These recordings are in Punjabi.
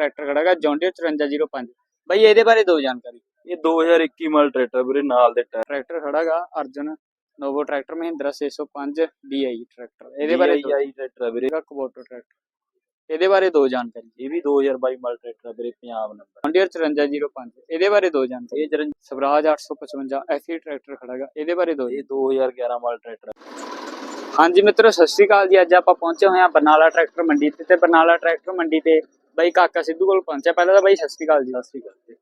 ਟਰੈਕਟਰ ਖੜਾਗਾ ਜੌਂਡੀਅਰ 5405 ਬਾਈ ਇਹਦੇ ਬਾਰੇ ਦੋ ਜਾਣਕਾਰੀ। ਇਹ 2021 ਮਾਡਲ ਟਰੈਕਟਰ ਵੀਰੇ ਨਾਲ ਦੇ tractor ਖੜਾਗਾ Arjun Novo tractor Mahindra 605 DI tractor. ਇਹਦੇ ਬਾਰੇ ਦੋ। ਆਈ ਟਰੈਕਟਰ ਵੀਰੇ। Kubota tractor. ਇਹਦੇ ਬਾਰੇ ਦੋ ਜਾਣਕਾਰੀ। ਇਹ ਵੀ 2022 ਮਾਡਲ ਟਰੈਕਟਰ ਵੀਰੇ ਪੰਜਾਬ ਨੰਬਰ। ਜੌਂਡੀਅਰ 5405 ਇਹਦੇ ਬਾਰੇ ਦੋ ਜਾਣਕਾਰੀ। ਇਹ ਜਰਨ ਸਵਰਾਜ 855 FE ਟਰੈਕਟਰ ਖੜਾਗਾ ਇਹਦੇ ਬਾਰੇ ਦੋ। ਇਹ 2011 ਮਾਡਲ ਟਰੈਕਟਰ। ਹਾਂਜੀ ਮਿੱਤਰੋ ਸਤਿ ਸ਼੍ਰੀ ਅਕਾਲ ਜੀ। ਅੱਜ ਆਪਾਂ ਪਹੁੰਚੇ ਹੋਏ ਹਾਂ ਬਰਨਾਲਾ ਟਰੈਕਟਰ ਮੰਡੀ ਤੇ ਤੇ ਬਰਨਾਲਾ ਟਰੈਕਟਰ ਮੰਡੀ ਤੇ ਬਾਈ ਕਾਕਾ ਸਿੱਧੂ ਕੋਲ ਪਹੁੰਚਿਆ। ਪਹਿਲਾਂ ਤਾਂ ਬਾਈ ਸਤਿ ਸ਼੍ਰੀ ਅਕਾਲ ਜੀ। ਸਤਿ ਸ਼੍ਰੀ ਅਕਾਲ ਜੀ।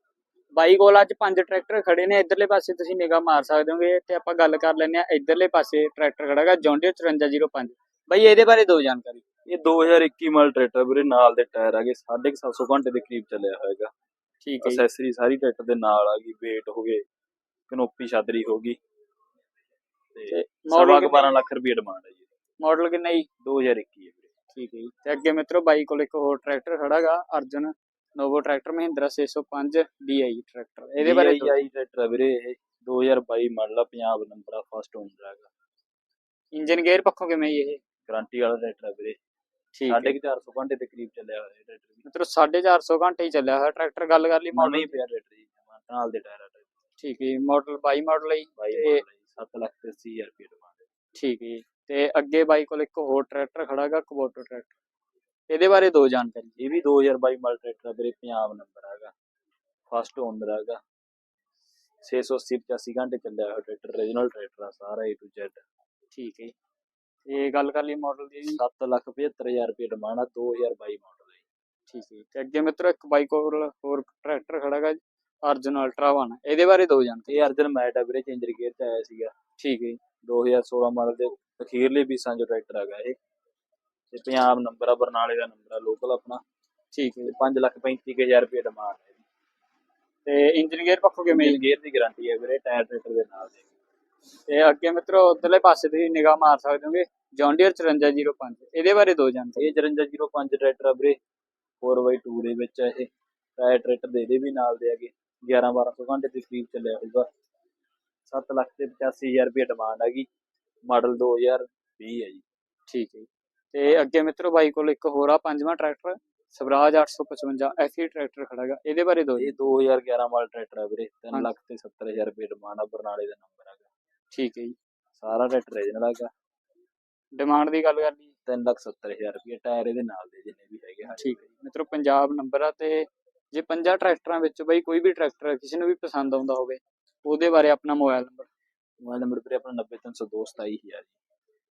ਬਾਈ ਕੋਲ ਅੱਜ ਪੰਜ ਟਰੈਕਟਰ ਖੜੇ ਨੇ। ਇਧਰਲੇ ਪਾਸੇ ਤੁਸੀਂ ਨਿਗਾਹ ਮਾਰ ਸਕਦੇ ਹੋਗੇ ਤੇ ਆਪਾਂ ਗੱਲ ਕਰ ਲੈਂਦੇ ਆ ਇਧਰਲੇ ਪਾਸੇ ਟਰੈਕਟਰ ਖੜਾਗਾ ਜੌਂਡੀਅਰ 5405 ਬਾਈ ਇਹਦੇ ਬਾਰੇ ਦੋ ਜਾਣਕਾਰੀ। ਇਹ 2021 ਮਾਡਲ ਟਰੈਕਟਰ ਵੀਰੇ ਨਾਲ ਦੇ ਟਾਇਰ ਆ ਗਏ। 750 ਘੰਟੇ ਦੇ ਕਰੀਬ ਚੱਲਿਆ ਹੋਏਗਾ ਠੀਕ ਹੈ ਜੀ। ਅਸੈਸਰੀ ਸਾਰੀ ਟਰੈਕਟਰ ਦੇ ਨਾਲ ਆ ਗਈ। ਵੇਟ ਹੋ ਗਏ ਕਨੋਪੀ ਛਤਰੀ ਹੋ ਗਈ। ਤੇ ਕਿੰਨਾ? 12 ਲੱਖ ਰੁਪਏ ਡਿਮਾਂਡ ਹੈ ਜੀ। ਮਾਡਲ ਕਿੰਨਾ ਜੀ? 2021 ਹੈ। ਠੀਕ ਹੈ ਜੀ। ਤੇ ਅੱਗੇ ਮਿੱਤਰੋ ਬਾਈ ਕੋਲ ਇੱਕ ਹੋਰ tractor ਖੜਾਗਾ Arjun. Novo tractor Mahindra 605 DI tractor ਇਹਦੇ ਬਾਰੇ ਦੋ- ਆਈ ਟਰੈਕਟਰ ਆ ਵੀਰੇ ਇਹ 2022 ਮਾਡਲ ਆ ਪੰਜਾਬ ਨੰਬਰ ਆ ਫਸਟ ਓਨਰ ਹੈਗਾ। ਇੰਜਨ ਗੇਅਰ ਪੱਖੋਂ ਕਿਵੇਂ ਇਹ? ਗਾਰੰਟੀ ਵਾਲਾ ਟਰੈਕਟਰ ਆ ਵੀਰੇ। ਠੀਕ ਹੈ। 450 ਘੰਟੇ ਦੇ ਕਰੀਬ ਚੱਲਿਆ ਹੋਇਆ ਟਰੈਕਟਰ ਮਿੱਤਰੋ 450 ਘੰਟੇ ਹੀ ਚੱਲਿਆ ਹੋਇਆ ਟਰੈਕਟਰ ਗੱਲ ਕਰ ਲਈ ਮਾਡਲ ਹੀ ਪਿਆ ਟਰੈਕਟਰ ਜੀ ਨਾਲ ਦੇ ਟਾਇਰ ਠੀਕ ਹੈ ਮਾਡਲ ਬਾਈ ਮਾਡਲ ਹੈ ਜੀ। 22 ਤੇ- ਮਾਡਲ 7 ਲੱਖ ਤੇ 80000 ਰੁਪਏ ਹੈ ਠੀਕ ਹੈ। ਤੇ ਅੱਗੇ ਬਾਈ ਕੋਲ ਇੱਕ ਹੋਰ ਟਰੈਕਟਰ ਖੜਾਗਾ ਕਬੋਟੋ ਟਰੈਕਟਰ। ਇਹਦੇ ਬਾਰੇ ਦੋ ਜਾਣਕਾਰੀ ਇਹ ਵੀ 2022 ਮਾਡਲ ਟਰੈਕਟਰ ਆ ਵੀਰੇ ਪੰਜਾਬ ਨੰਬਰ ਹੈਗਾ ਫਸਟ ਓਨਰ ਹੈਗਾ। 680 85 ਘੰਟੇ ਚੱਲਿਆ ਹੋਇਆ ਟਰੈਕਟਰ ਰੀਜਨਲ ਟਰੈਕਟਰ ਆ ਸਾਰਾ A to Z ਠੀਕ ਹੈ। ਤੇ ਗੱਲ ਕਰ ਲਈ ਮਾਡਲ ਦੀ ਜੀ। 7 ਲੱਖ 75000 ਰੁਪਏ ਡਿਮਾਂਡ ਆ 2022 ਮਾਡਲ ਹੈ ਠੀਕ ਹੈ। ਤੇ ਅੱਗੇ ਮਿੱਤਰੋ ਇੱਕ ਬਾਈ ਕੋਲ ਹੋਰ ਟਰੈਕਟਰ ਖੜਾਗਾ ਅਰਜਨ ਅਲਟਰਾ ਵਨ ਇਹਦੇ ਬਾਰੇ ਦੋ ਜਾਣਕਾਰੀ। ਇਹ ਅਰਜਨ ਮੈਟ ਆ ਵੀਰੇ ਚੇਂਜਰ ਗੇਅਰ ਤੇ ਆਇਆ ਸੀਗਾ। ਠੀਕ ਹੈ। 2016 ਮਾਡਲ ਦੇ ਅਖੀਰਲੇ ਪੀਸਾਂ ਚੋਂ ਟਰੈਕਟਰ ਹੈਗਾ ਇਹ। ਤੇ ਪੰਜਾਬ ਨੰਬਰ ਆ ਬਰਨਾਲੇ ਦਾ ਨੰਬਰ ਆ ਲੋਕਲ ਆਪਣਾ। ਠੀਕ ਹੈ। ਤੇ ਜੀ। 5 ਲੱਖ 35000 ਰੁਪਏ ਡਿਮਾਂਡ ਹੈ ਤੇ ਇੰਜਨ ਗੇਅਰ ਪੱਖੋਂ ਕਿਵੇਂ? ਜੀ? ਗੇਅਰ ਦੀ ਗਾਰੰਟੀ ਹੈ ਵੀਰੇ ਟਾਇਰ ਟਰੈਕਟਰ ਦੇ ਨਾਲ ਦੇ। ਤੇ ਅੱਗੇ ਮਿੱਤਰੋ ਉਧਰਲੇ ਪਾਸੇ ਤੁਸੀਂ ਨਿਗਾਹ ਮਾਰ ਸਕਦੇ ਹੋਗੇ ਜੌਂਡੀਅਰ 5405 ਇਹਦੇ ਬਾਰੇ ਦੋ ਜਾਣਕਾਰੀ ਇਹ 5405 ਟਰੈਕਟਰ ਆ ਵੀਰੇ। 4x2 ਦੇ ਵਿੱਚ ਇਹ। ਟਾਇਰ ਟਰੈਕਟਰ ਦੇ ਇਹਦੇ ਵੀ ਨਾਲ ਦੇ ਹੈਗੇ। 11 1200 ਘੰਟੇ ਦੇ ਕਰੀਬ ਚੱਲਿਆ ਹੋਊਗਾ। 7 ਲੱਖ ਤੇ 85000 ਰੁਪਏ ਡਿਮਾਂਡ ਹੈਗੀ ਮਾਡਲ 2020 ਹੈ ਜੀ। ਠੀਕ ਹੈ। ਤੇ ਅੱਗੇ ਮਿੱਤਰੋ ਬਾਈ ਕੋਲ ਇੱਕ ਹੋਰ ਆ ਪੰਜਵਾਂ ਟਰੈਕਟਰ ਸਵਰਾਜ 855 FE ਟਰੈਕਟਰ ਖੜਾਗਾ ਇਹਦੇ ਬਾਰੇ ਦੋ ਇਹ 2011 ਮਾਡਲ ਟਰੈਕਟਰ ਆ ਵੀਰੇ। 3 ਹਾਂਜੀ। ਲੱਖ ਤੇ 70000 ਰੁਪਏ ਡਿਮਾਂਡ ਆ ਬਰਨਾਲੇ ਦਾ ਨੰਬਰ ਹੈਗਾ। ਠੀਕ ਹੈ ਜੀ। ਸਾਰਾ ਟਰੈਕਟਰ ਰੀਜਨਲ ਹੈਗਾ। ਡਿਮਾਂਡ ਦੀ ਗੱਲ ਕਰ ਲਈ 3 ਲੱਖ 70000 ਰੁਪਏ ਟਾਇਰ ਇਹਦੇ ਨਾਲ ਦੇ ਜਿੰਨੇ ਵੀ ਹੈਗੇ ਹਾਂ ਠੀਕ ਹੈ। ਮਿੱਤਰੋ ਪੰਜਾਬ ਨੰਬਰ ਆ ਤੇ ਜੇ ਪੰਜਾਂ ਟਰੈਕਟਰਾਂ ਵਿੱਚ ਬਈ ਕੋਈ ਵੀ ਟਰੈਕਟਰ ਕਿਸੇ ਨੂੰ ਵੀ ਪਸੰਦ ਆਉਂਦਾ ਹੋਵੇ ਉਹਦੇ ਬਾਰੇ ਆਪਣਾ ਮੋਬਾਈਲ ਨੰਬਰ ਮੋਬਾਈਲ ਨੰਬਰ ਵੀਰੇ ਆਪਣਾ 90302 27000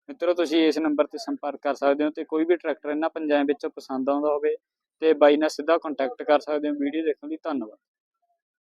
ਮਿੱਤਰੋ ਤੁਸੀਂ ਇਸ ਨੰਬਰ ਤੇ ਸੰਪਰਕ ਕਰ ਸਕਦੇ ਹੋ ਤੇ ਕੋਈ ਵੀ ਟਰੈਕਟਰ ਇਹਨਾਂ ਪੰਜਾਂ ਵਿੱਚੋਂ ਪਸੰਦ ਆਉਂਦਾ ਹੋਵੇ ਤੇ ਬਾਈ ਨਾਲ ਸਿੱਧਾ ਕੰਟੈਕਟ ਕਰ ਸਕਦੇ ਹੋ। ਵੀਡੀਓ ਦੇਖਣ ਲਈ ਧੰਨਵਾਦ।